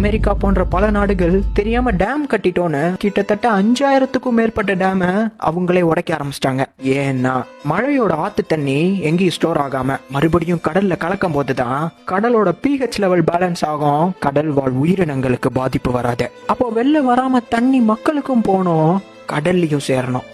America போன்ற பல நாடுகள் தெரியாம டேம் கட்டிட்டோன்னு கிட்டத்தட்ட அஞ்சாயிரத்துக்கும் மேற்பட்ட டேம அவங்களே உடைக்க ஆரம்பிச்சிட்டாங்க. ஏன்னா மழையோட ஆத்து தண்ணி எங்கேயும் ஸ்டோர் ஆகாம மறுபடியும் கடல்ல கலக்கும் போதுதான் கடலோட பிஹெச் லெவல் பேலன்ஸ் ஆகும். கடல் வாழ் உயிரினங்களுக்கு பாதிப்பு வராது. அப்போ வெளில வராம தண்ணி மக்களுக்கும் போகணும் கடல்லையும் சேரணும்.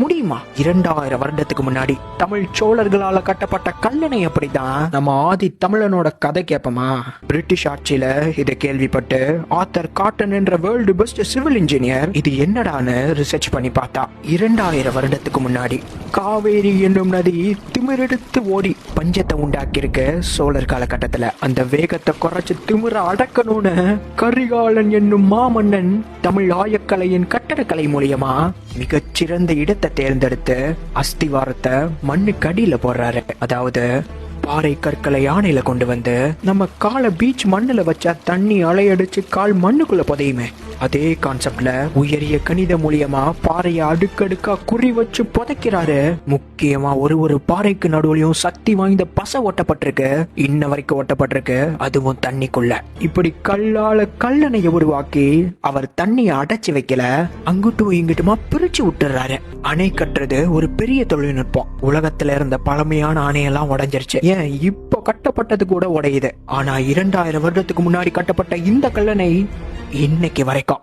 முடியுமா? இரண்டாயிரம் வருடத்துக்கு முன்னாடி தமிழ் சோழர்களால கட்டப்பட்ட கல்லணை அப்படிதான் நம்ம ஆதி தமிழனோட கதை கேட்போமா பிரிட்டிஷ் ஆட்சியில இதை கேள்விப்பட்டு ஆத்தர் காட்டன் என்ற வேர்ல்டு பெஸ்ட் சிவில் இன்ஜினியர் இது என்னடான்னு ரிசர்ச் பண்ணி பார்த்தா இரண்டாயிரம் வருடத்துக்கு முன்னாடி காவேரி என்னும் நதி திமிரெடுத்து ஓடி பஞ்சத்தை உண்டாக்கியிருக்க சோழர் காலகட்டத்தில். அந்த வேகத்தை குறைச்சி திமிர அடக்கணும்னு கரிகாலன் என்னும் மாமன்னன் தமிழ் ஆயக்கலையின் கட்டடக்கலை மூலியமா மிகச்சிறந்த இடத்தை தேர்ந்தெடுத்து அஸ்திவாரத்தை மண்ணுக்கு அடியில் போடுறாரு. அதாவது பாறை கற்களை யானையில கொண்டு வந்து நம்ம காலை பீச் மண்ணில் வச்சா தண்ணி அலையடிச்சு கால் மண்ணுக்குள்ள புதையுமே. அதே கான்செப்ட்ல உயரிய கணித மூலியமா பாறையை அடுக்கடுக்கா குறி வச்சு புதைக்கிறாரு. முக்கியமா ஒரு ஒரு பாறைக்கு நடுவுலயும் சக்தி வாய்ந்த பசை ஒட்டப்பட்டிருக்கு. இன்ன வரைக்கும் ஒட்டப்பட்டிருக்கு. அதுவும் தண்ணிக்குள்ள. இப்படி கல்லால கல்லணையை உருவாக்கி அவர் தண்ணியை அடைச்சி வைக்கல. அங்குட்டும் இங்கிட்டுமா பிரிச்சு விட்டுறாரு. அணை கட்டுறது ஒரு பெரிய தொழில்நுட்பம். உலகத்துல இருந்த பழமையான அணையெல்லாம் உடஞ்சிருச்சு. ஏன்? இப்போ கட்டப்பட்டது கூட உடையுது. ஆனா இரண்டாயிரம் வருடத்துக்கு முன்னாடி கட்டப்பட்ட இந்த கல்லணை இன்னைக்கு வரைக்கும்.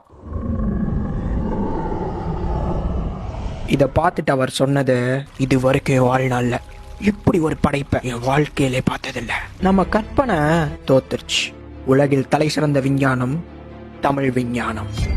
இதை பார்த்துட்டு அவர் சொன்னது இது வரைக்கும் வாழ்நாளில் இப்படி ஒரு படைப்பை என் வாழ்க்கையிலே பார்த்ததில்ல. நம்ம கற்பனை தோத்துருச்சு. உலகில் தலை சிறந்த விஞ்ஞானம் தமிழ் விஞ்ஞானம்.